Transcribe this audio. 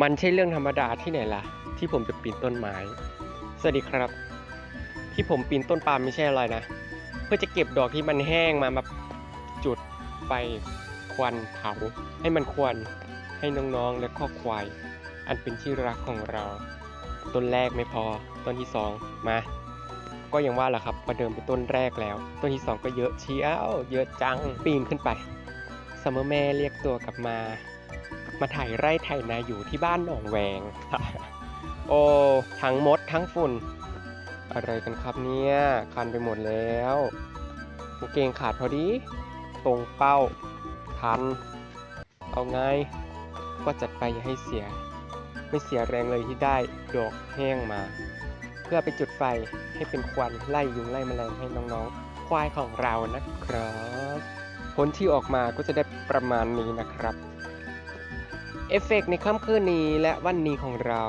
มันใช่เรื่องธรรมดาที่ไหนล่ะ ที่ผมจะปีนต้นไม้ สวัสดีครับ ที่ผมปีนต้นปาล์มไม่ใช่อะไรนะ เพื่อจะเก็บดอกที่มันแห้งมามาจุดไฟควันเผาให้มันควันให้น้องๆและข้อควาย อันเป็นที่รักของเรา ต้นแรกไม่พอ ต้นที่สองมา ก็ยังว่าแหละครับประเดิมเป็นต้นแรกแล้ว ต้นที่สองก็เยอะเชียวเยอะจังปีนขึ้นไปซัมเมอร์แม่เรียกตัวกลับมา มาถ่ายไร่ถ่ายนาอยู่ที่บ้านหนองแวง โอ้ทั้งมดทั้งฝุ่น อะไรกันครับเนี่ยคันไปหมดแล้วกางเกงขาดพอดี ตรงเป้าทัน เอาไง ก็จัดไปอย่าให้เสีย ไม่เสียแรงเลยที่ได้ดอกแห้งมา เพื่อไปจุดไฟให้เป็นควันไล่ยุงไล่แมลงให้น้องๆ ควายของเรานะครับ ผลที่ออกมาก็จะได้ประมาณนี้นะครับ เอฟเฟกต์ในค่ำคืนนี้และวันนี้ของเรา